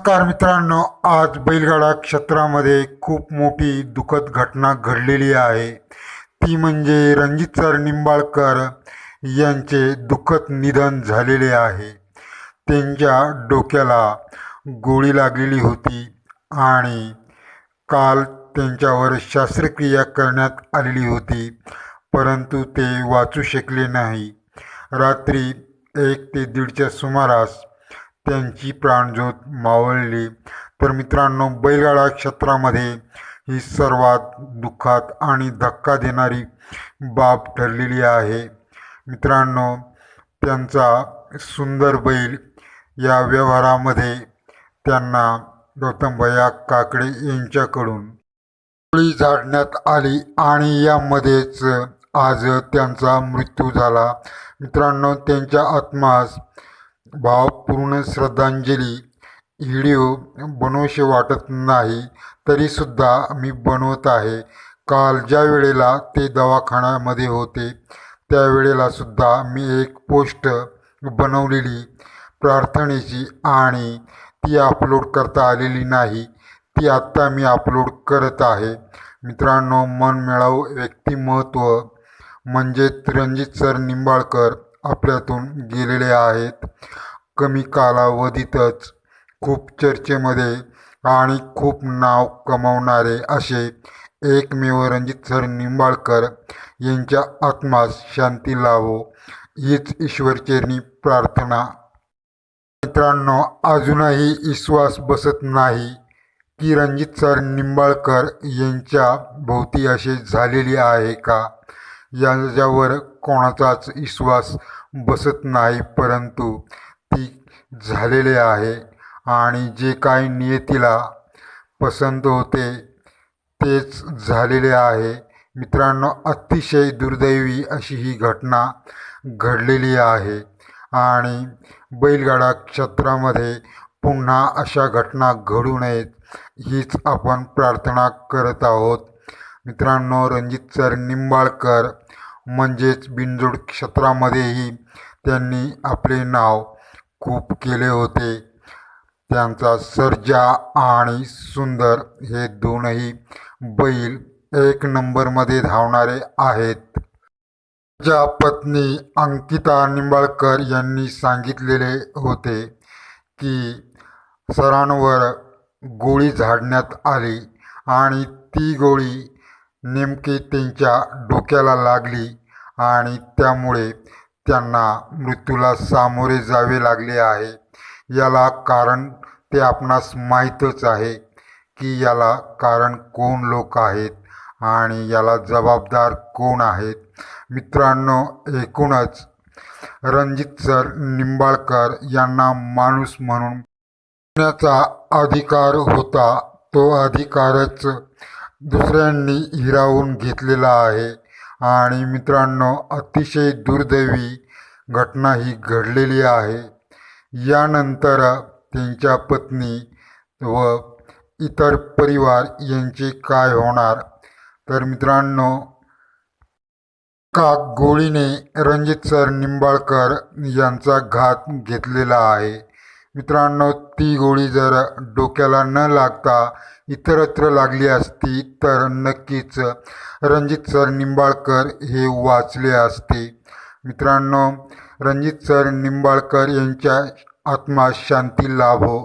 नमस्कार मित्रांनो आज बैलगाडा क्षेत्रामध्ये खूप मोठी दुःखद घटना घडलेली आहे. ती म्हणजे रणजित सर निंबाळकर यांचे दुःखद निधन झालेले आहे. त्यांच्या डोक्याला गोळी लागलेली होती आणि काल त्यांच्यावर शस्त्रक्रिया करण्यात आलेली होती परंतु ते वाचू शकले नाही. रात्री एक ते दीडच्या सुमारास त्यांची प्राणज्योत मावळली. तर मित्रांनो बैलगाडा क्षेत्रामध्ये ही सर्वात दुःखात आणि धक्का देणारी बाब ठरलेली आहे. मित्रांनो त्यांचा सुंदर बैल या व्यवहारामध्ये त्यांना गौतमभया काकडे यांच्याकडून गोळी झाडण्यात आली आणि यामध्येच आज त्यांचा मृत्यू झाला. मित्रांनो त्यांच्या आत्मास भावपूर्ण श्रद्धांजली व्हिडिओ बनवशे वाटत नाही तरीसुद्धा मी बनवत आहे. काल ज्या वेळेला ते दवाखान्यामध्ये होते त्यावेळेलासुद्धा मी एक पोस्ट बनवलेली प्रार्थनेची आणि ती अपलोड करता आलेली नाही ती आत्ता मी अपलोड करत आहे. मित्रांनो मनमिळावू व्यक्तिमत्व म्हणजेच रणजित सर निंबाळकर आपल्यातून गेलेले आहेत. कमी कालावधीतच खूप चर्चेमध्ये आणि खूप नाव कमावणारे असे एकमेव रणजित सर निंबाळकर यांच्या आत्मास शांती लावो हीच ईश्वरचरणी प्रार्थना. मित्रांनो अजूनही विश्वास बसत नाही की रणजित सर निंबाळकर यांच्या भोवती असे झालेली आहे का? याच्यावर कोणाचाच विश्वास बसत नाही परंतु ती झालेले आहे. आणि जे काही नियतीला पसंत होते तेच झालेले आहे. मित्रांनो अतिशय दुर्दैवी अशी ही घटना घडलेली आहे. आणि बैलगाडा क्षेत्रामध्ये पुन्हा अशा घटना घडू नयेत हीच आपण प्रार्थना करत आहोत. मित्रांनो रणजित सर निंबाळकर म्हणजेच बिनजोड क्षेत्रामध्येही त्यांनी आपले नाव खूप केले होते. त्यांचा सर्जा आणि सुंदर हे दोनही बैल एक नंबरमध्ये धावणारे आहेत. ज्या पत्नी अंकिता निंबाळकर यांनी सांगितलेले होते की सरांवर गोळी झाडण्यात आली आणि ती गोळी नेमकी त्यांच्या डोक्याला लागली. आणि त्यामुळे त्यांना मृत्यूला सामोरे जावे लागले आहे. याला कारण ते आपणास माहीतच आहे की याला कारण कोण लोक आहेत आणि याला जबाबदार कोण आहेत. मित्रांनो एकूणच रणजित सर निंबाळकर यांना माणूस म्हणून पुण्याचा अधिकार होता तो अधिकारच दुसऱ्यांनी हिरावून घेतलेला आहे. आणि मित्रांनो अतिशय दुर्दैवी घटना ही घडलेली आहे. यानंतर त्यांच्या पत्नी व इतर परिवार यांचे काय होणार? तर मित्रांनो का गोळीने रणजित सर निंबाळकर यांचा घात घेतलेला आहे. मित्रांनो ती गोळी जर डोक्याला न लागता इतरत्र लागली असती तर नक्कीच रणजित सर निंबाळकर हे वाचले असते. मित्रांनो रणजित सर निंबाळकर यांच्या आत्मा शांती लाभो.